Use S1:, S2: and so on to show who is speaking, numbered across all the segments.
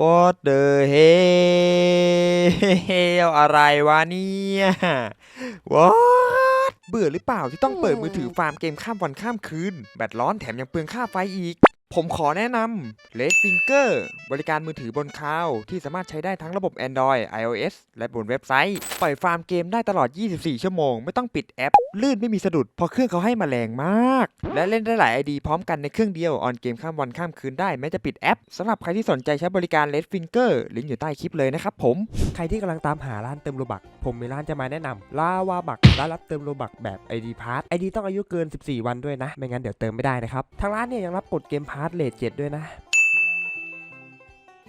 S1: What the hell อะไรวะเนี่ย What เบื่อหรือเปล่าที่ต้องเปิดมือถือฟาร์มเกมข้ามวันข้ามคืน แบตร้อนแถมยังเปลืองค่าไฟอีก ผมขอแนะนำ Red Finger บริการมือถือบนคลาวที่สามารถใช้ได้ทั้งระบบ Android iOS และบนเว็บไซต์ ปล่อยฟาร์มเกมได้ตลอด 24 ชั่วโมง ไม่ต้องปิดแอป ลื่นไม่มีสะดุด เพราะเครื่องเขาให้มาแรงมาก และเล่นได้หลาย ID พร้อมกันในเครื่องเดียว ออนเกมข้ามวันข้ามคืนได้แม้จะปิดแอปสำหรับใครที่สนใจใช้บริการ Red Finger ลิงก์อยู่ใต้คลิปเลยนะครับผม
S2: ใครที่กำลังตามหาร้านเติมโลบัก ผมมีร้านจะมาแนะนำลาวาบักร้านรับเติมโลบักแบบ ID p a s s ID ต้องอายุเกิน 14 วันด้วยนะ ไม่งั้นเดี๋ยวเติมไม่ได้นะครับ ทางร้านเนี่ยยังรับกดเกมพาร์ทเลทเจ็ดด้วยนะ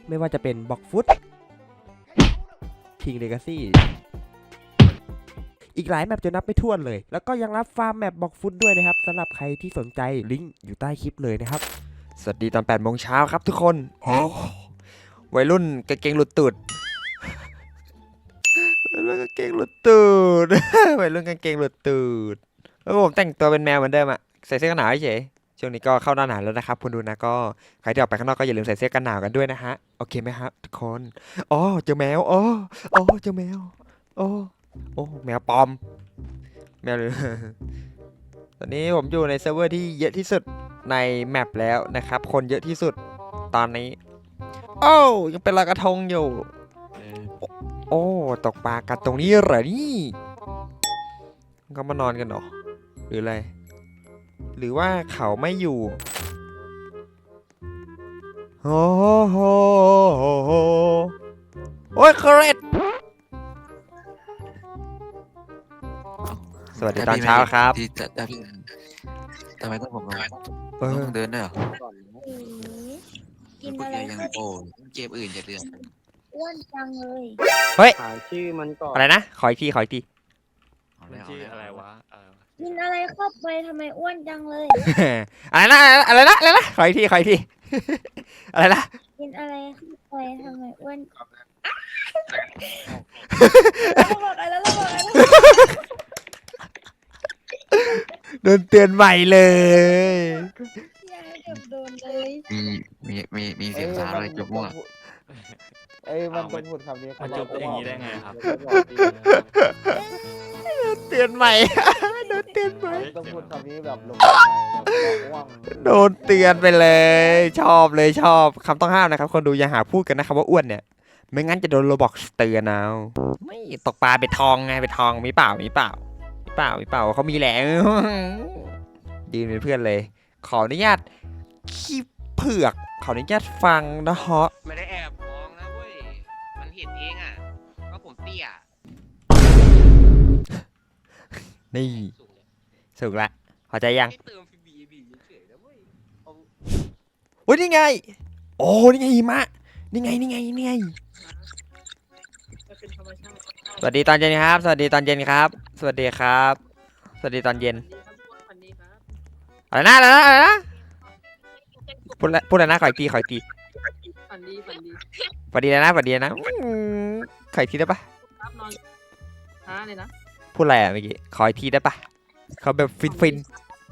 S2: ไม่ว่าจะเป็นบ็อกฟุตคิงเลกาซี่อีกหลายแมปจะนับไม่ถ้วนเลย แล้วก็ยังรับฟาร์มแมปบ็อกฟุตด้วยนะครับสำหรับใครที่สนใจลิงก์อยู่ใต้คลิปเลยนะครับ
S1: สวัสดีตอน8โมงเช้าครับทุกคนวัยรุ่นกางเกงหลุดตูดวัยรุ่นกางเกงหลุดตูดวัยรุ่นกางเกงหลุดตูดแล้วผมแต่งตัวเป็นแมวเหมือนเดิมอะใส่เสื้อกันหนาวเฉย ช่วงนี้ก็เข้าหน้าหนาวแล้วนะครับคุณดูนะก็ใครที่ออกไปข้างนอกก็อย่าลืมใส่เสื้อกันหนาวกันด้วยนะฮะโอเคไหมครับทุกคนอ๋อเจอแมวอ๋ออ๋อเจอแมวโอ้โอ้แมวปลอม แมวเลยตอนนี้ผมอยู่ในเซิร์ฟเวอร์ที่เยอะที่สุดในแมปแล้วนะครับ คนเยอะที่สุดตอนนี้โอ้วยังเป็นลอยกระทงอยู่ โอ้ตกปลากันตรงนี้เหรอนี่ก็มานอนกันเหรอหรืออะไร หรือว่าเขาไม่อยู่โอ้โหโอ้ยเครดสวัสดีตอนเช้าครับ
S3: ที่จะจะพี่ทำไมต้องผมมา
S1: เออ
S3: ต้องเดินด้วยเหรอ
S4: อืมกิน
S3: พวก
S4: อะไร
S3: แกยัง
S4: ครับ
S3: โอ้เกมอื่นอย่าเดือด
S4: อ้วนจังเลย
S5: หาชื่อมันก่อน
S1: อะไรนะขออีกทีขออีกที
S3: เอา
S6: มัน
S3: แล้ว
S6: ชื่อ
S3: เอา
S6: อะไร
S3: แล้ว
S6: วะอะไรวะ
S4: กินอะไรเข้าไปทำไมอ้วนจังเลย
S1: อะไรนะอะไรนะอะไรนะขออีกทีขออีกที อะไรนะ
S4: กินอะไรเข้าไปทำไมอ้วนระเบิดอะไรระเบิดอะไร
S1: โดนเตือนใหม่เลย
S4: อย่าให้เกือบโดนเลย
S3: มีมีมีมีเสียงสาวเลยจบมั่ว
S5: เอ้ยมันต้องพูดคำนี้
S6: มันจุบอย่างนี้ได้ไงครับ
S1: เตือนใหม่ โดนเตือนใหม่
S5: ต้องพูดคำนี้แบบลงว่าง
S1: โดนเตือนไปเลย ชอบเลยชอบคำต้องห้ามนะครับ คนดูอย่าหาพูดกันนะครับว่าอ้วนเนี่ย ไม่งั้นจะโดนโรบอกเตือนเอาไม่ตกปลาไปทองไงไปทองมีเปล่ามีเปล่ามีเปล่ามีเปล่าเขามีแหละยืนเป็นเพื่อนเลย ขออนุญาตขี้เผือก ขออนุญาตฟังนะฮะ
S7: ไม่ได้แอบมองนะเว้ย มันเห็นเองอะว่าผมเตี้ย
S1: นี่
S7: สูงเลย
S1: สุกละพอใจยัง
S7: ให้เติมฟีบีบีเฉยๆนะเว้ยเอา
S1: โอ้ยนี่ไง โอ้นี่ไงหิมะ นี่ไงนี่ไงนี่ไงสวัสดีตอนเย็นครับ สวัสดีตอนเย็นครับ สวัสดีครับ สวัสดีตอนเย็นอะไรนะอะไรนะอะไรนะพูดละพูดอะไรนะขออีกทีขออีกที
S8: ฝันดีฝันดี
S1: สวัสดีนะสวัสดีนะอืมขออีกทีได้ปะ
S8: ครับนอนช้าเลยนะ
S1: พูดอะไรอะเมื่อกี้ขออีกทีได้ปะเขาแบบฟินฟิน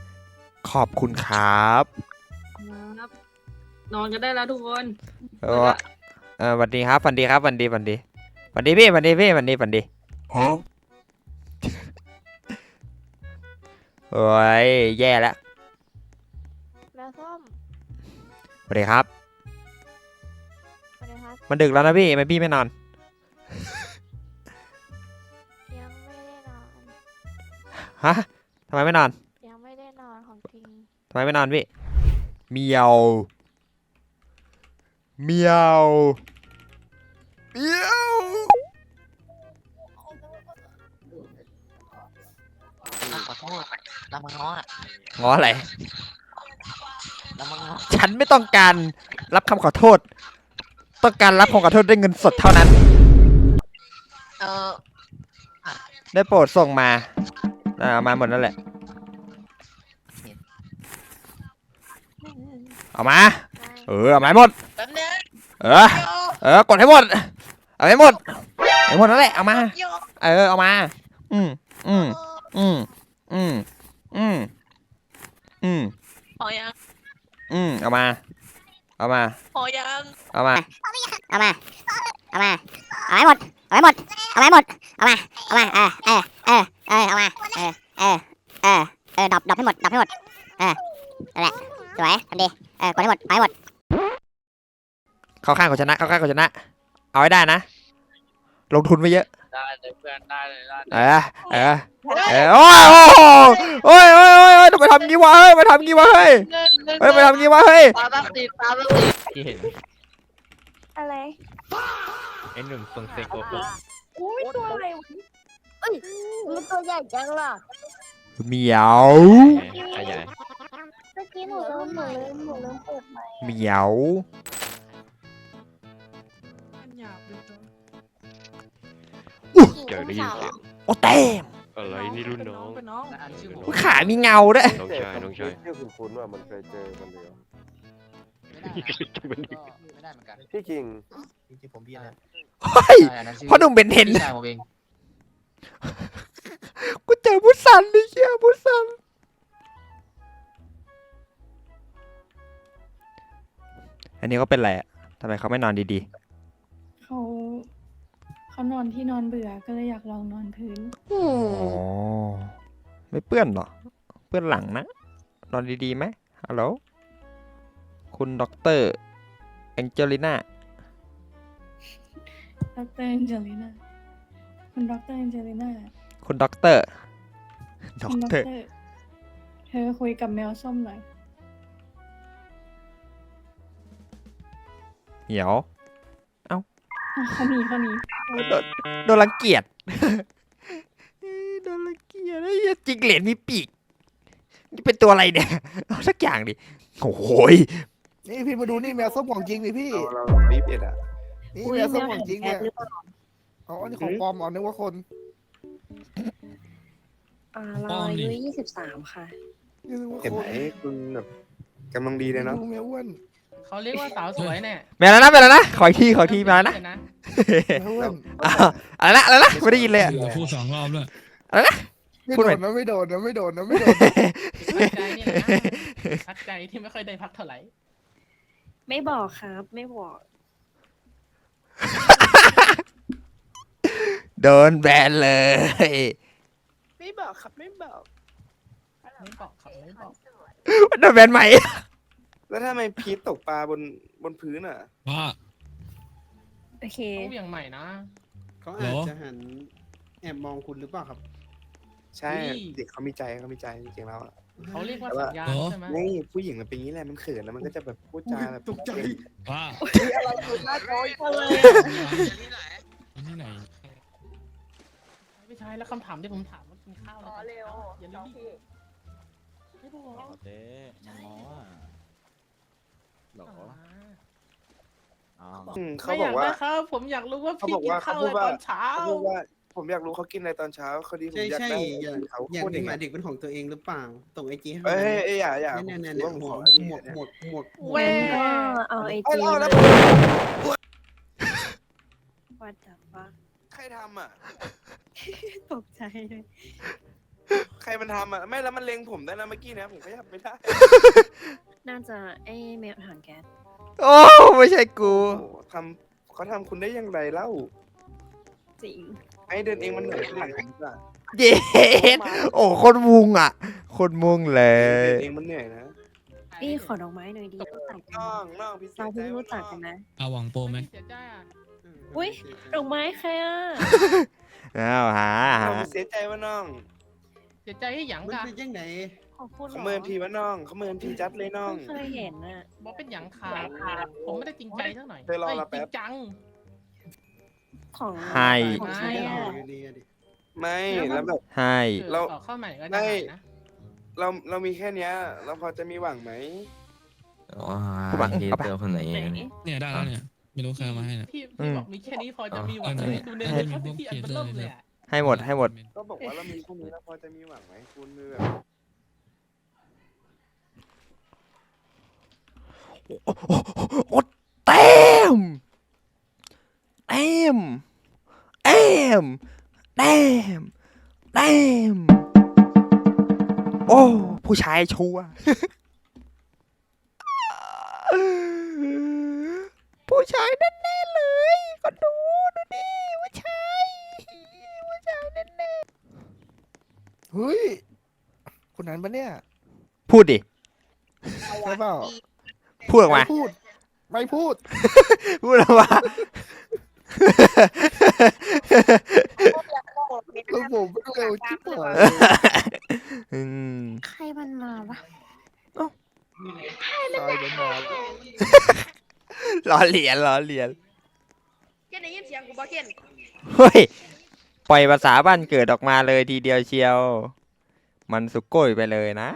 S1: ๆขอบคุณครับ
S8: ครับ นอนกันได้แล้วทุกคน
S1: เออเออสวัสดีครับสวัสดีครับสวัสดีสวัสดีสวัสดีพี่สวัสดีพี่สวัสดีสวัสดีโอ้ยแย่แล้ว
S4: แล้วส้ม
S1: สวัสดีครับ
S4: สวัสดีครับ
S1: มันดึกแล้วนะพี่ทำไมพี่ไม่
S4: นอน
S1: ฮะทำไมไม่นอน
S4: ยังไม่ได้นอนของจริง
S1: ทำไมไม่นอนพี่เมียวเมียวเมียว
S3: ขอโทษเรามาง้ออะ
S1: งออะไร
S3: เรามาง้อ
S1: ฉันไม่ต้องการรับคำขอโทษ ต้องการรับคำขอโทษด้วยเงินสดเท่านั้น
S3: เออ
S1: ได้โปรดส่งมา อ่ามาหมดนั่นแหละ เอามา เออ เอามาให้หมด
S3: แป๊บนึง
S1: เออ เออ กดให้หมด เอาให้หมดเอาให้หมดนั่นแหละ เอามาเออ เอามา อืมอืมอืมอืมอืมอืม
S3: พอยัง
S1: อืมเอามา เอามา
S3: พอยัง
S1: เอามา เอา
S6: เอามา เอามา เอาให้หมด เอาให้หมด เอาให้หมด เอามา เอามา เออเออเออ เออเอามา เออ เออ เออ เออดับดับให้หมดดับให้หมด เออนั่นแหละ สวยทำดี เออกดให้หมดเอาให้หมด
S1: เข้าข้างคนชนะ เข้าข้างคนชนะ เอาให้ได้นะ ลงทุนไปเยอะ
S7: ได้เลยเพื่อนได้เลยได้
S1: เออ เออ เออ โอ้ยโอ้โหโอ้ยโอ้ยโอ้ยโอ้ยทำไมทำงี้วะ เฮ้ยทำไมทำงี้วะ เฮ้ย เฮ้ยทำไมทำงี้วะ เฮ้ย
S7: ตาตั้งติดตาตั้งติด
S9: ที่เห็น
S4: อะไร
S9: ไอ้หนุ่มทรงเซโกโก
S4: อุ้ยตัวอะไรวะเอ้ยมันตัวใหญ่จังล่ะ
S1: เหมียว
S9: ขยาย
S4: เมื่อกี้หนูลืมหนูลืมหนูลืมเปิดไมค์
S1: เหมียว
S9: เดี๋ยวได้ยินเสียง
S1: โอ้เต็ม
S9: อะไรนี่รุ่นน้อง
S8: เป็นน้อง
S1: อุ๊ยขามีเงาด้วย
S9: น้องชายน้องชาย
S5: ชื่อคุณคุณว่ามันเคยเจอมันเลย
S3: ไม่ได้เหมือนกัน
S5: พี่คิง
S3: จริงๆผมพี่นะ
S1: เฮ้ย
S3: ใช่อันนั้นชื่อ
S1: พ่อหนุ่มเบนเทน
S3: พี่ชายผมเอง
S1: กูเจอพุสันดิเชี่ยพุสันอันนี้เขาเป็นอะไรอะทำไมเขาไม่นอนดี
S10: เขาเขานอนที่นอนเบื่อก็เลยอยากลองนอนพื้น
S1: ๆ อ๋อ ไม่เปื้อนเหรอ เปื้อนหลังนะ นอนดีๆไหมฮัลโหล คุณด็อกเตอร์แองเจลิน่า
S10: ดรแองเจลิน่า คุณดรแองเจลิน่า
S1: คุณด็อกเตอร์ด็อ
S10: คุ
S1: ก
S10: ณด
S1: เตอร์
S10: รเธอคุยกับแมวส้มหน่อย
S1: เหี่ยว
S10: อะเขาหนีเขาหนี
S1: โดนโดนรังเกียจ โดนรังเกียจไอ้เหี้ยจิงเหลนมีปีกนี่เป็นตัวอะไรเนี่ยเอาสักอย่างดิโอ้โหย
S5: นี่พี่มาดูนี่แมวส้มของจริงนี่พี่เรายี่สิบเอ็ดอะนี่แมวส้มของจริงเนี่ยอ๋ ออันนี้ของปลอมอ๋อนึกว่าคน
S10: อ่าเราอายุยี่สิบสามค่ะ
S5: นี่นึกว่า
S11: เห็น
S5: ค
S11: ไหม
S5: น
S11: คุณแบบกำลังดีเลยเนาะ
S5: ดูแมวอ้วน
S8: เขาเรียกว่าสาวสวยเนี่ย
S1: แม่แล้วนะแม่แล้วนะขออีกทีขออีกทีมาแล้วนะ
S8: นะ
S5: แมวอ้วน
S1: อ้าวอะไรนะอะไรนะไม่ได้ยินเลยอะ
S9: พูดสองรอบด้วย
S5: ไม่
S1: พูด
S5: โด
S1: ใหม่
S5: นนะไม่โดนนะไม่โดนนะไม่โดน
S8: พักใจนี่แหละนะพักใจที่ไม่ค่อยได้พักเท่าไหร่
S10: ไม่บอกครับ ไม่บอก
S1: โดนแบนเลย
S10: ไม่บอกครับไม่บอก
S8: ไม่บอกครับไม่บอก
S1: โดนแบนใหม่
S11: แล้วถ้าไม่พีทตกปลาบนบนพื้นอะ
S9: ว่า
S10: โอเค
S8: ต้องเบี่ยงใหม่นะ
S5: เขาอาจจะหันแอบมองคุณหรือเปล่าครับ
S11: ใช่
S8: อุ้ย
S11: เด็กเขามีใจเขามีใจจริงๆแล้วอะ
S8: เขาเรียกว่าสัญญาณใช่ไหม
S11: นี่ผู้หญิงมันเป็นอย่างนี้แหละมันเขินแล้วมันก็จะแบบพูดจาแบบ
S5: ตกใจ
S9: ว่า
S5: อะไรอยู่หน้าจอย
S7: ที่ไหน
S8: ช่แล้วคำถามที่ผมถามว่ากินข้าวแล้วเร็วอย่าลืมดิไม่บอก
S9: เจ๊หมอหรอ
S11: อืมเขา
S8: ไม่
S11: บ
S8: อ
S11: อก
S8: ยาก
S11: ว่า
S8: ได้ครับผมอยากรู้ว่า
S11: เขา
S8: พี่
S11: บอก
S8: กิน
S11: ว่า
S8: ข้าว
S11: เขาพู
S8: อะไร
S11: ดว่า
S8: ตอนเช้า
S11: เขาพูดว่าผมอยากรู้เขากินอะไรตอนเช้าเขาดีผม
S5: ใช่
S11: อยาก
S5: ใช่
S11: ได้
S5: อย่า
S11: เขา
S5: อย่า
S11: พูดอ
S5: มี
S11: ย่าง
S5: หมา
S11: เงี้ย
S5: เด็กเป็นของตัวเองหรือเปล่าส่งไอจีให้
S11: เอ้ย
S5: มัน
S11: เอ้ยอย่าอย่า
S5: เนี่ย
S11: ผม
S5: เนี่ย
S11: ถือ
S5: เนี่ย
S11: ว่าผม
S5: หั
S11: ข
S5: ว
S11: อแล้ว
S5: ห
S11: พี่
S5: มวก
S11: เนี่ย
S5: หมวกหมวก
S8: เว้ย
S10: เอาไอ
S11: เอ้
S10: จี
S11: ยเอาแล้ว
S10: วัดจับปะ
S11: ใครทำอะ
S10: ตกใจเลย
S11: ใครมันทำอะไม่แล้วมันเล็งผมได้นะเมื่อกี้นะผมขยับไม่ได้
S10: น่าจะไอแมวถังแก๊ส
S1: โอ้ไม่ใช่กู
S11: โอ้โหทำเขาทำคุณได้อย่างไรเล่า
S10: จริง
S11: ไอ้เดินเองมันเหนื่อยขนาดนั้นอะ
S1: เย็ดโอ้คนมุงอะคนมุงเล
S11: เดิ
S1: ย
S11: นเองมันเหนื่อยนะ
S10: พี่ขอดอกไม้หน่อยดีรู้จักกัน
S11: น้องน้องพี่เสี
S10: เรา
S11: ยใจ
S10: เพิ่ง
S11: ว่า
S10: รู้จักกันนะ
S9: เอาหวังโปรไหม
S8: เสียใจอะ
S10: อุ๊ยดอกไม้ใครอะ
S1: อ้าวหา
S11: น้
S1: หา
S11: องพี่เสียใจว่าน้อง
S8: เสียใจให้หยัง
S5: มัน
S8: กะ
S5: เป็นยังไง
S10: ขอบคุณหร
S11: เขา
S10: อ
S11: เมินทีว่าน้องเขาเมินทีจัดเลยน้อง
S10: ไม่เคยเห็นอะ
S8: บอกเป็นหยังขาดผมไม่ได้จริงใจเท่าหน่อย
S11: เดี๋ยวรอ
S8: เอ้ย
S11: เราแป๊
S8: จริ
S11: บ
S8: งจัง
S10: ของ
S1: ให้
S10: ของใครอะ
S5: ดีอะดิ
S11: ไม่แล้วแบบ
S1: ให้
S8: เออ
S11: เรา
S8: ออกเข้าใหม่ก็
S11: ไม่
S8: ได้นะ
S11: เราเรามีแค่เนี้ย เราพอจะมีหวังไหม
S1: กูบังเอาไป
S10: ไหน
S9: เนี่ยได้แล้วเนี่ย ไม่รู้ใครเอามาให้นะ
S8: พี่
S1: อื
S8: พี่
S1: ม
S8: บอกมีแค่นี้พอจะมีหวัง
S9: เออ
S8: ดูในเน็ตเขาพี่อันเป็นเริ่มเลยอะ
S1: ให้หมดให้หมด
S11: ก็บอกว่าเรามีแค่นี้แล้วพอจะมีหวังไหมคุณคือแบบ
S1: โอ้โอ้โอ้เต็มเต็มเต็มเต็มเต็มโอ้ ผู้ชายชัวร์ ผู้ชายแน่ๆเลยก็ดูดูดิผู้ชายผู้ชายแน่ๆ
S5: เฮ้ยคนนั้นปะเนี่ย
S1: พูดดิ
S5: ใช่เปล่า
S1: พูดออกมา
S5: ไม่พูด ไม่พูด
S1: พูดออกมา
S5: ลูกผมเร็วจิ๊บเลย
S1: อืม
S4: ใครมันมาวะ
S5: ใครมันมา
S1: ล้อเหรียญล้อเหรียญ
S4: เจ๊ได้ยินเสียงกูบ่เข็น
S1: เฮ้ย ปล่อยภาษาบ้านเกิดออกมาเลยทีเดียวเชียว มันสุโกยไปเลยนะ